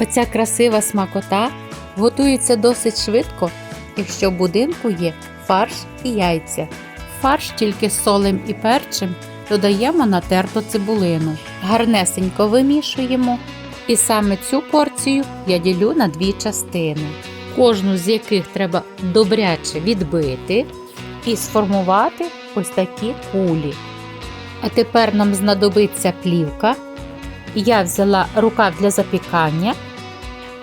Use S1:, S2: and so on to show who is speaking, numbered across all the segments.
S1: Оця красива смакота готується досить швидко, якщо в будинку є фарш і яйця. Фарш тільки з солем і перчем додаємо натерту цибулину. Гарнесенько вимішуємо. І саме цю порцію я ділю на дві частини, кожну з яких треба добряче відбити і сформувати ось такі кулі. А тепер нам знадобиться плівка. Я взяла рукав для запікання,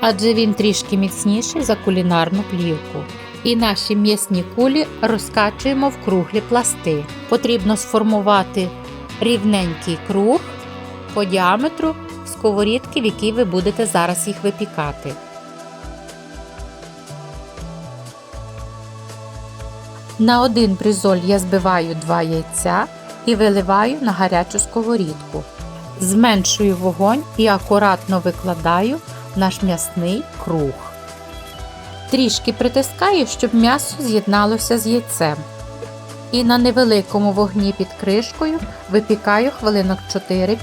S1: адже він трішки міцніший за кулінарну плівку. І наші м'ясні кулі розкачуємо в круглі пласти. Потрібно сформувати рівненький круг по діаметру сковорідки, в якій ви будете зараз їх випікати. На один бризоль я збиваю два яйця і виливаю на гарячу сковорідку. Зменшую вогонь і акуратно викладаю наш м'ясний круг. Трішки притискаю, щоб м'ясо з'єдналося з яйцем. І на невеликому вогні під кришкою випікаю хвилинок 4-5.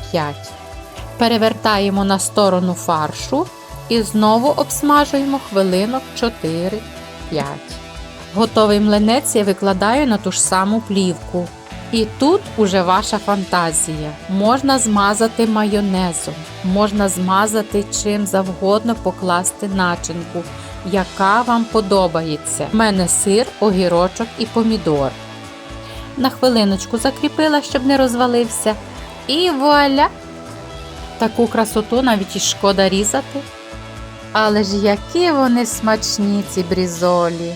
S1: Перевертаємо на сторону фаршу і знову обсмажуємо хвилинок 4-5. Готовий млинець я викладаю на ту ж саму плівку. І тут уже ваша фантазія. Можна змазати майонезом, можна змазати чим завгодно покласти начинку, яка вам подобається. У мене сир, огірочок і помідор. На хвилиночку закріпила, щоб не розвалився. І вуаля! Таку красоту навіть і шкода різати. Але ж які вони смачні, ці брізолі!